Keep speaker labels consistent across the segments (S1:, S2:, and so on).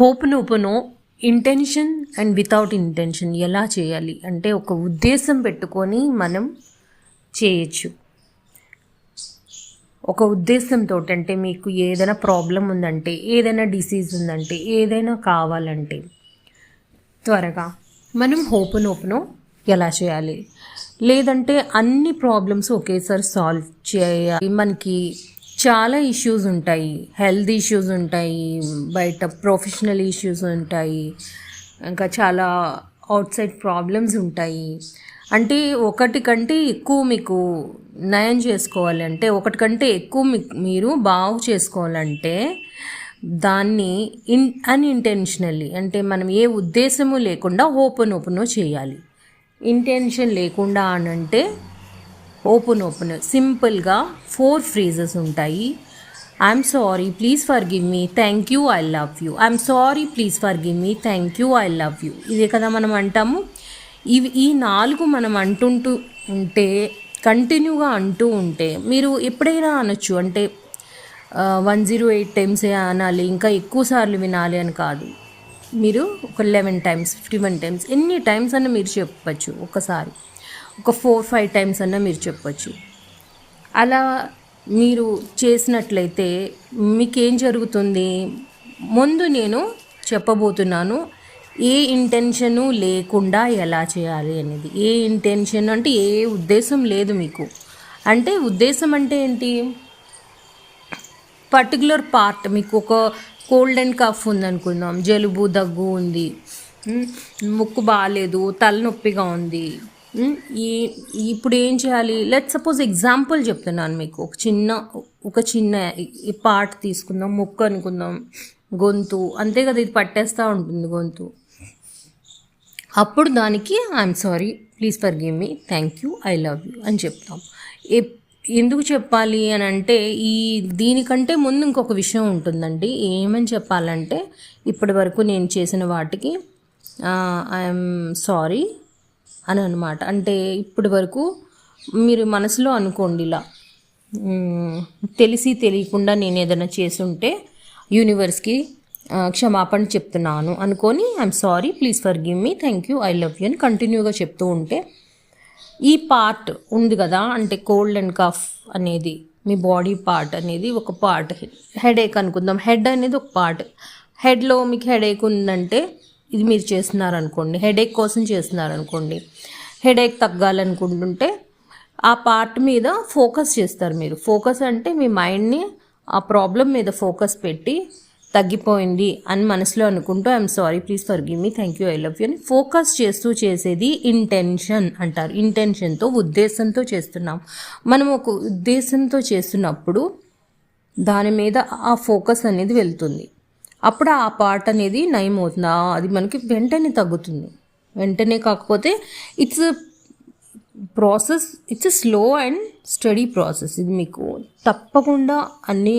S1: Ho'oponopono intention and without intention ఎలా చేయాలి? అంటే ఒక ఉద్దేశం పెట్టుకొని మనం చేయొచ్చు. ఒక ఉద్దేశంతో అంటే మీకు ఏదైనా ప్రాబ్లం ఉందంటే ఏదైనా డిసీజ్ ఉందంటే ఏదైనా కావాలంటే త్వరగా మనం హోపనోపనో ఎలా చేయాలి? లేదంటే అన్ని ప్రాబ్లమ్స్ ఒకేసారి సాల్వ్ చేయాలి. మనకి చాలా ఇష్యూస్ ఉంటాయి. హెల్త్ ఇష్యూస్ ఉంటాయి. బయట ప్రొఫెషనల్ ఇష్యూస్ ఉంటాయి. ఇంకా చాలా అవుట్ సైడ్ ప్రాబ్లమ్స్ ఉంటాయి. అంటే ఒకటి కంటే ఎక్కువ మీకు నయం చేసుకోవాలంటే ఒకటి కంటే ఎక్కువ మీరు బాగు చేసుకోవాలంటే దాన్ని ఇన్ అన్ఇంటెన్షనల్లీ అంటే మనం ఏ ఉద్దేశము లేకుండా ఓపెన్ ఓపెన్ చేయాలి. ఇంటెన్షన్ లేకుండా అని అంటే ఓపెన్ ఓపెన్. సింపుల్గా ఫోర్ ఫ్రేజెస్ ఉంటాయి. I'm sorry please forgive me thank you I love you I'm sorry please forgive me thank you I love you ఇదే కదా మనం అంటాము. ఇవి ఈ నాలుగు మనం అంటుంటూ ఉంటే కంటిన్యూగా అంటూ ఉంటే మీరు ఎప్పుడైనా అనొచ్చు. అంటే వన్ జీరో ఎయిట్ టైమ్సే అనాలి ఇంకా ఎక్కువ సార్లు వినాలి అని కాదు. మీరు ఒక eleven times fifty one times ఎన్ని టైమ్స్ అన్న మీరు చెప్పచ్చు ఒకసారి ఒక ఫోర్ ఫైవ్ టైమ్స్ అన్న మీరు చెప్పచ్చు. అలా మీరు చేసినట్లయితే మీకేం జరుగుతుంది? ముందు నేను చెప్పబోతున్నాను ఏ ఇంటెన్షను లేకుండా ఎలా చేయాలి అనేది. ఏ ఇంటెన్షన్ అంటే ఏ ఉద్దేశం లేదు మీకు. అంటే ఉద్దేశం అంటే ఏంటి? పర్టికులర్ పార్ట్ మీకు ఒక కోల్డ్ అండ్ కఫ్ ఉందనుకుందాం. జలుబు దగ్గు ఉంది. ముక్కు బాగాలేదు తలనొప్పిగా ఉంది. ఈ ఇప్పుడు ఏం చేయాలి? లెట్ సపోజ్ ఎగ్జాంపుల్ చెప్తున్నాను మీకు. ఒక చిన్న ఒక చిన్న ఈ పార్ట్ తీసుకుందాం ముక్కు అనుకుందాం గొంతు. అంతే కదా ఇది పట్టేస్తూ ఉంటుంది గొంతు. అప్పుడు దానికి I'm sorry please forgive me thank you I love you అని చెప్తాం. ఎప్- ఎందుకు చెప్పాలి అని అంటే ఈ దీనికంటే ముందు ఇంకొక విషయం ఉంటుందండి. ఏమని చెప్పాలంటే ఇప్పటి వరకు నేను చేసిన వాటికి ఐఎమ్ సారీ అని అనమాట అంటే ఇప్పటి వరకు మీరు మనసులో అనుకోండి ఇలా తెలిసి తెలియకుండా నేను ఏదైనా చేసుంటే యూనివర్స్కి క్షమాపణ చెప్తున్నాను అనుకొని I'm sorry please forgive me thank you I love you అని కంటిన్యూగా చెప్తూ ఉంటే ఈ పార్ట్ ఉంది కదా అంటే కోల్డ్ అండ్ కఫ్ అనేది మీ బాడీ పార్ట్ అనేది ఒక పార్ట్ హెడేక్ అనుకుందాం. హెడ్ అనేది ఒక పార్ట్ హెడ్లో మీకు హెడేక్ ఉందంటే ఇది మీరు చేస్తున్నారనుకోండి హెడేక్ కోసం చేస్తున్నారనుకోండి హెడేక్ తగ్గాలనుకుంటుంటే ఆ పార్ట్ మీద ఫోకస్ చేస్తారు మీరు. ఫోకస్ అంటే మీ మైండ్ని ఆ ప్రాబ్లం మీద ఫోకస్ పెట్టి తగ్గిపోయింది అని మనసులో అనుకుంటూ I'm sorry please forgive me thank you I love you అని ఫోకస్ చేస్తూ చేసేది ఇంటెన్షన్ అంటారు. ఇంటెన్షన్తో ఉద్దేశంతో చేస్తున్నాం. మనం ఒక ఉద్దేశంతో చేస్తున్నప్పుడు దాని మీద ఆ ఫోకస్ అనేది వెళ్తుంది. అప్పుడు ఆ పార్ట్ అనేది నయం అవుతుంది అది మనకి వెంటనే తగ్గుతుంది. వెంటనే కాకపోతే it's process it's slow and steady process ఇది మీకు తప్పకుండా అన్ని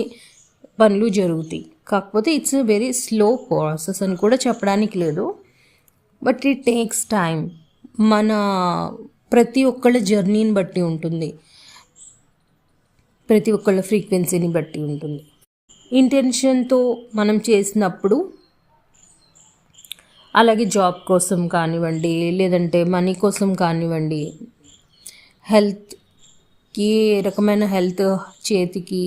S1: పనులు జరుగుతాయి. కాకపోతే ఇట్స్ వెరీ స్లో ప్రాసెస్ అని కూడా చెప్పడానికి లేదు. బట్ ఇట్ టేక్స్ టైం మన ప్రతి ఒక్కళ్ళ జర్నీని బట్టి ఉంటుంది. ప్రతి ఒక్కళ్ళ ఫ్రీక్వెన్సీని బట్టి ఉంటుంది. ఇంటెన్షన్తో మనం చేసినప్పుడు అలాగే జాబ్ కోసం కానివ్వండి లేదంటే మనీ కోసం కానివ్వండి హెల్త్ ఏ రకమైన హెల్త్ చేతికి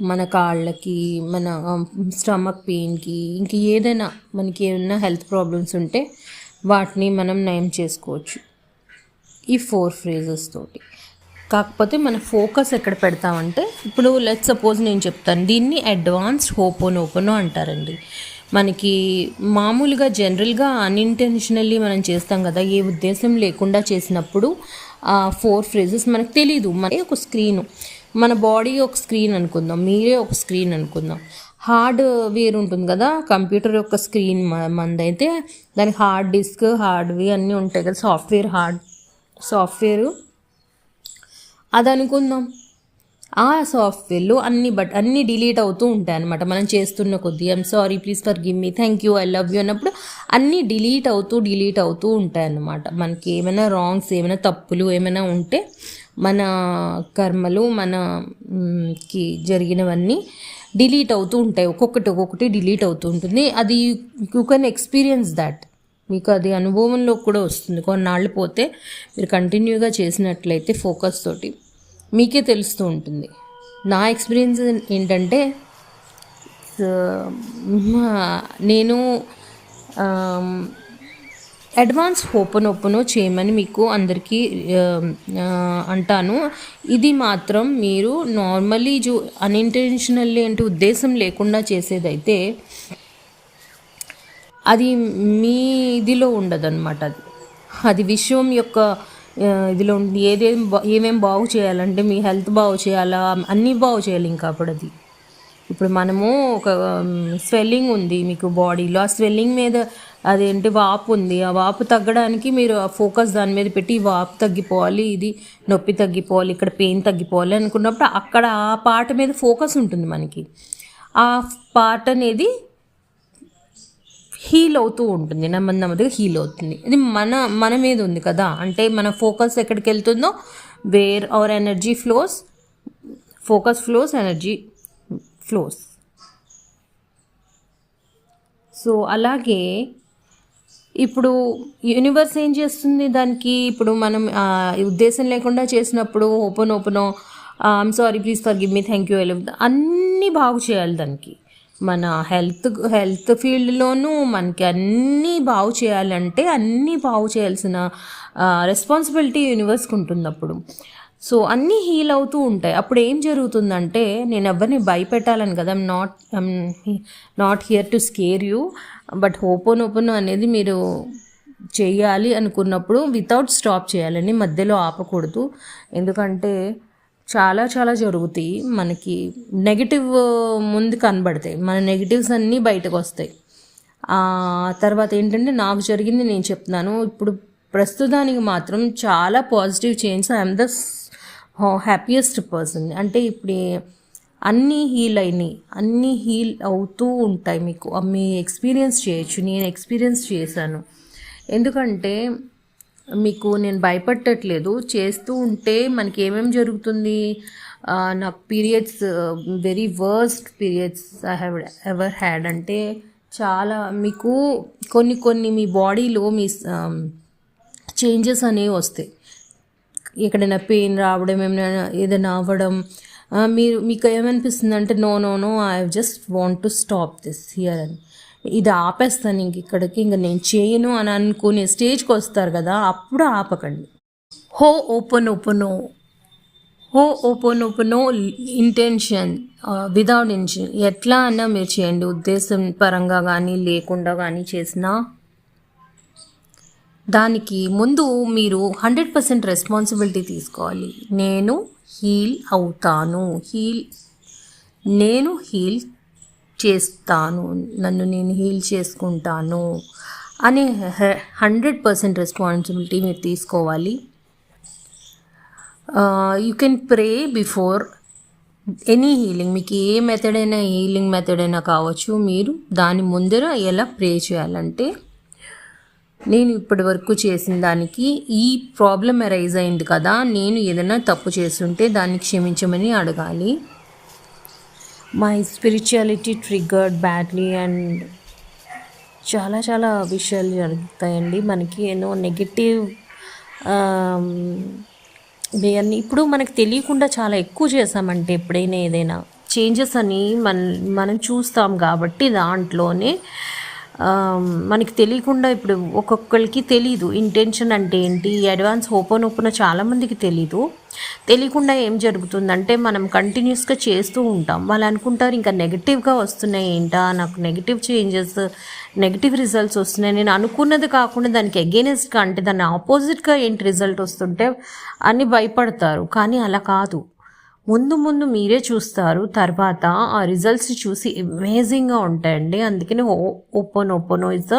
S1: మన కాళ్ళకి మన um, స్టమక్ పెయిన్కి ఇంక ఏదైనా మనకి ఏమైనా హెల్త్ ప్రాబ్లమ్స్ ఉంటే వాటిని మనం నయం చేసుకోవచ్చు. ఈ ఫోర్ ఫ్రేజెస్ తోటి. కాకపోతే మన ఫోకస్ ఎక్కడ పెడతామంటే ఇప్పుడు లెట్ సపోజ్ నేను చెప్తాను దీన్ని అడ్వాన్స్డ్ హోపోన్ ఓపెనో అంటారండి. మనకి మామూలుగా జనరల్గా అన్ఇంటెన్షనల్లీ మనం చేస్తాం కదా ఏ ఉద్దేశం లేకుండా చేసినప్పుడు ఆ ఫోర్ ఫ్రేజెస్ మనకు తెలీదు. మన ఒక స్క్రీన్ మన బాడీ ఒక స్క్రీన్ అనుకుందాం మీరే ఒక స్క్రీన్ అనుకుందాం. హార్డ్ వేర్ ఉంటుంది కదా కంప్యూటర్ యొక్క స్క్రీన్ మందైతే దానికి హార్డ్ డిస్క్ హార్డ్వేర్ అన్నీ ఉంటాయి కదా సాఫ్ట్వేర్ హార్డ్ సాఫ్ట్వేర్ అది అనుకుందాం ఆ సాఫ్ట్వేర్లో అన్ని బట్ అన్ని డిలీట్ అవుతూ ఉంటాయి అనమాట మనం చేస్తున్న కొద్దీ I'm sorry please forgive me thank you I love you అన్నప్పుడు అన్నీ డిలీట్ అవుతూ డిలీట్ అవుతూ ఉంటాయి అన్నమాట మనకి ఏమైనా రాంగ్స్ ఏమైనా తప్పులు ఏమైనా ఉంటే మన కర్మలు మనకి జరిగినవన్నీ డిలీట్ అవుతూ ఉంటాయి. ఒక్కొక్కటి ఒక్కొక్కటి డిలీట్ అవుతూ ఉంటుంది. అది యూ కెన్ ఎక్స్పీరియన్స్ దాట్ మీకు అది అనుభవంలో కూడా వస్తుంది. కొన్నాళ్ళు పోతే మీరు కంటిన్యూగా చేసినట్లయితే ఫోకస్ తోటి మీకే తెలుస్తూ ఉంటుంది. నా ఎక్స్పీరియన్స్ ఏంటంటే నేను అడ్వాన్స్ ఓపెన్ ఓపెన్ చేయమని మీకు అందరికీ అంటాను. ఇది మాత్రం మీరు నార్మలీ జూ అన్ఇంటెన్షనల్లీ అంటే ఉద్దేశం లేకుండా చేసేదైతే అది మీ ఇదిలో ఉండదు అనమాట అది. అది విశ్వం యొక్క ఇదిలో ఉంటుంది ఏదేం బా- ఏమేం బాగు చేయాలంటే మీ హెల్త్ బాగు చేయాలా అన్నీ బాగు చేయాలి ఇంకా అప్పుడు అది. ఇప్పుడు మనము ఒక స్వెల్లింగ్ ఉంది మీకు బాడీలో. ఆ స్వెల్లింగ్ మీద అదేంటి వాపు ఉంది. ఆ వాపు తగ్గడానికి మీరు ఆ ఫోకస్ దాని మీద పెట్టి ఈ వాపు తగ్గిపోవాలి ఇది నొప్పి తగ్గిపోవాలి ఇక్కడ పెయిన్ తగ్గిపోవాలి అనుకున్నప్పుడు అక్కడ ఆ పాట మీద ఫోకస్ ఉంటుంది మనకి. ఆ పాట అనేది హీల్ అవుతూ ఉంటుంది నెమ్మది నెమ్మదిగా హీల్ అవుతుంది. ఇది మన మన మీద ఉంది కదా. అంటే మన ఫోకస్ ఎక్కడికి వెళ్తుందో where our energy flows focus flows energy flows. So అలాగే ఇప్పుడు యూనివర్స్ ఏం చేస్తుంది దానికి? ఇప్పుడు మనం ఉద్దేశం లేకుండా చేసినప్పుడు open open I'm sorry please forgive me thank you అన్నీ బాగు చేయాలి దానికి. మన హెల్త్ హెల్త్ ఫీల్డ్లోనూ మనకి అన్నీ బాగు చేయాలంటే అన్నీ బాగు చేయాల్సిన రెస్పాన్సిబిలిటీ యూనివర్స్కి ఉంటుంది అప్పుడు సో అన్నీ హీల్ అవుతూ ఉంటాయి. అప్పుడు ఏం జరుగుతుందంటే నేను ఎవరిని భయపెట్టాలని కదా not I'm not here to scare you but open open అనేది మీరు చేయాలి అనుకున్నప్పుడు వితౌట్ స్టాప్ చేయాలని మధ్యలో ఆపకూడదు. ఎందుకంటే చాలా చాలా జరుగుతాయి. మనకి నెగిటివ్ ముందు కనబడతాయి. మన నెగిటివ్స్ అన్నీ బయటకు వస్తాయి. తర్వాత ఏంటంటే నాకు జరిగింది నేను చెప్తున్నాను. ఇప్పుడు ప్రస్తుతానికి మాత్రం చాలా positive change I'm the happiest person అంటే ఇప్పుడు అన్నీ హీల్ అయినాయి. అన్నీ హీల్ అవుతూ ఉంటాయి మీకు. మీ ఎక్స్పీరియన్స్ చేయొచ్చు. నేను ఎక్స్పీరియన్స్ చేశాను. ఎందుకంటే మీకు నేను భయపడట్లేదు. చేస్తూ ఉంటే మనకి ఏమేమి జరుగుతుంది? నాకు periods very worst periods I have ever had అంటే చాలా మీకు కొన్ని కొన్ని మీ బాడీలో మీ చేంజెస్ అనేవి వస్తాయి. ఎక్కడైనా పెయిన్ రావడం ఏమైనా ఏదైనా అవ్వడం మీరు మీకు ఏమనిపిస్తుంది అంటే no no no I just want to stop this here అని ఇది ఆపేస్తాను ఇంక ఇక్కడికి ఇంక నేను చేయను అని అనుకునే స్టేజ్కి వస్తారు కదా అప్పుడు ఆపకండి. Ho'oponopono ho'oponopono intention without intention ఎట్లా అన్నా మీరు చేయండి. ఉద్దేశం పరంగా కానీ లేకుండా కానీ చేసినా దానికి ముందు మీరు హండ్రెడ్ పర్సెంట్ రెస్పాన్సిబిలిటీ తీసుకోవాలి. నేను హీల్ అవుతాను. హీల్ నేను హీల్ చేస్తాను నన్ను నేను హీల్ చేసుకుంటాను అనే హండ్రెడ్ పర్సెంట్ రెస్పాన్సిబిలిటీ మీరు తీసుకోవాలి. You can pray before any healing మీకు ఏ మెథడ్ అయినా హీలింగ్ మెథడ్ అయినా కావచ్చు మీరు దాని ముందర ఎలా ప్రే చేయాలంటే నేను ఇప్పటి వరకు చేసిన దానికి ఈ ప్రాబ్లం అరైజ్ అయింది కదా నేను ఏదైనా తప్పు చేస్తుంటే దాన్ని క్షమించమని అడగాలి. My spirituality triggered badly and చాలా చాలా విషయాలు జరుగుతాయండి. మనకి ఎన్నో నెగిటివ్ um, అన్ని ఇప్పుడు మనకు తెలియకుండా చాలా ఎక్కువ చేసామంటే ఎప్పుడైనా ఏదైనా చేంజెస్ అని మన మనం చూస్తాం కాబట్టి దాంట్లోనే మనకి తెలియకుండా ఇప్పుడు ఒక్కొక్కరికి తెలీదు. ఇంటెన్షన్ అంటే ఏంటి? అడ్వాన్స్ ఓపెన్ ఓపెన్ చాలామందికి తెలీదు. తెలియకుండా ఏం జరుగుతుందంటే మనం కంటిన్యూస్గా చేస్తూ ఉంటాం. వాళ్ళు అనుకుంటారు ఇంకా నెగిటివ్గా వస్తున్నాయి ఏంటా? నాకు నెగిటివ్ చేంజెస్ నెగిటివ్ రిజల్ట్స్ వస్తున్నాయి. నేను అనుకున్నది కాకుండా దానికి అగేనెస్ట్గా అంటే దాని ఆపోజిట్గా ఏంటి రిజల్ట్ వస్తుంటే అని భయపడతారు. కానీ అలా కాదు. ముందు ముందు మీరే చూస్తారు తర్వాత ఆ రిజల్ట్స్ చూసి అమేజింగ్గా ఉంటాయండి. అందుకని open open is the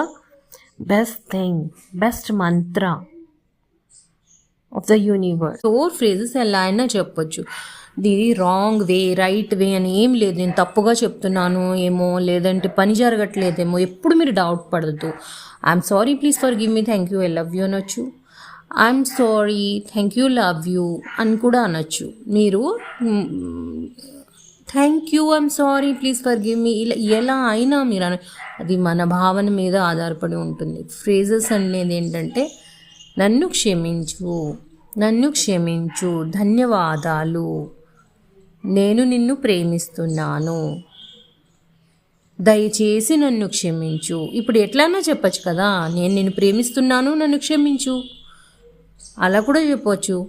S1: best thing best mantra of the universe four phrases ఎలా అయినా చెప్పొచ్చు. ఇది రాంగ్ వే రైట్ వే అని ఏం లేదు. నేను తప్పుగా చెప్తున్నాను ఏమో లేదంటే పని జరగట్లేదేమో ఎప్పుడు మీరు డౌట్ పడద్దు. I'm sorry please forgive me thank you I love you అనొచ్చు. I'm sorry thank you love you అని కూడా అనొచ్చు. మీరు thank you I'm sorry please forgive me ఇలా ఎలా అయినా మీరు అన అది మన భావన మీద ఆధారపడి ఉంటుంది. ఫ్రేజెస్ అనేది ఏంటంటే నన్ను క్షమించు నన్ను క్షమించు ధన్యవాదాలు. నేను నిన్ను ప్రేమిస్తున్నాను. దయచేసి నన్ను క్షమించు. ఇప్పుడు ఎట్లన్నా చెప్పచ్చు కదా నేను నిన్ను ప్రేమిస్తున్నాను నన్ను క్షమించు. అలా కూడా చెప్పొచ్చు.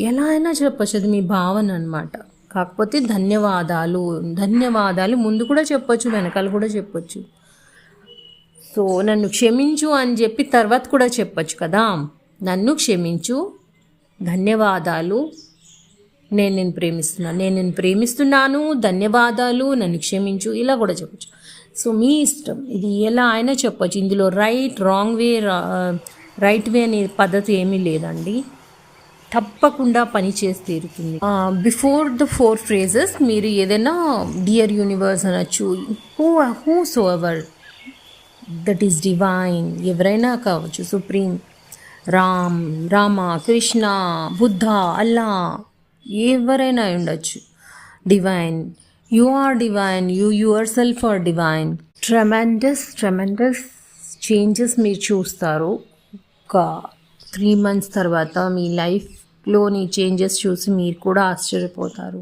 S1: ఎలా అయినా చెప్పొచ్చు అది మీ భావన అనమాట కాకపోతే ధన్యవాదాలు ధన్యవాదాలు ముందు కూడా చెప్పొచ్చు వెనకాల కూడా చెప్పొచ్చు. సో నన్ను క్షమించు అని చెప్పి తర్వాత కూడా చెప్పొచ్చు కదా. నన్ను క్షమించు ధన్యవాదాలు. నేను నేను ప్రేమిస్తున్నాను నేను నేను ప్రేమిస్తున్నాను ధన్యవాదాలు నన్ను క్షమించు ఇలా కూడా చెప్పచ్చు. సో మీ ఇష్టం ఇది ఎలా అయినా చెప్పచ్చు. ఇందులో right wrong way right way అనే పద్ధతి ఏమీ లేదండి. తప్పకుండా పని చేసి తీరుతుంది. బిఫోర్ ద ఫోర్ ఫ్రేజెస్ మీరు ఏదైనా డియర్ యూనివర్స్ అనొచ్చు who who so ever that is divine ఎవరైనా కావచ్చు సుప్రీం రామ్ రామ కృష్ణ బుద్ధ అల్లా ఎవరైనా ఉండొచ్చు. Divine you are divine you yourself are divine tremendous tremendous changes మీరు చూస్తారు. ఒక త్రీ మంత్స్ తర్వాత మీ లైఫ్లోని చేంజెస్ చూసి మీరు కూడా ఆశ్చర్యపోతారు.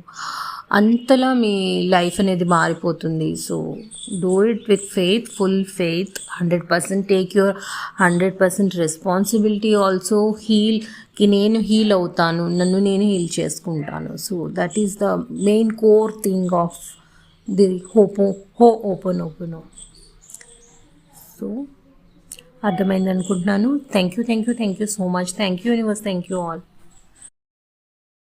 S1: అంతలా మీ లైఫ్ అనేది మారిపోతుంది. So do it with faith full faith hundred percent take your hundred percent responsibility also హీల్కి నేను హీల్ అవుతాను నన్ను నేను హీల్ చేసుకుంటాను. So that is the main core thing of the ho'oponopono so అర్థమైంది అనుకుంటున్నాను thank you thank you thank you so much thank you universe thank you all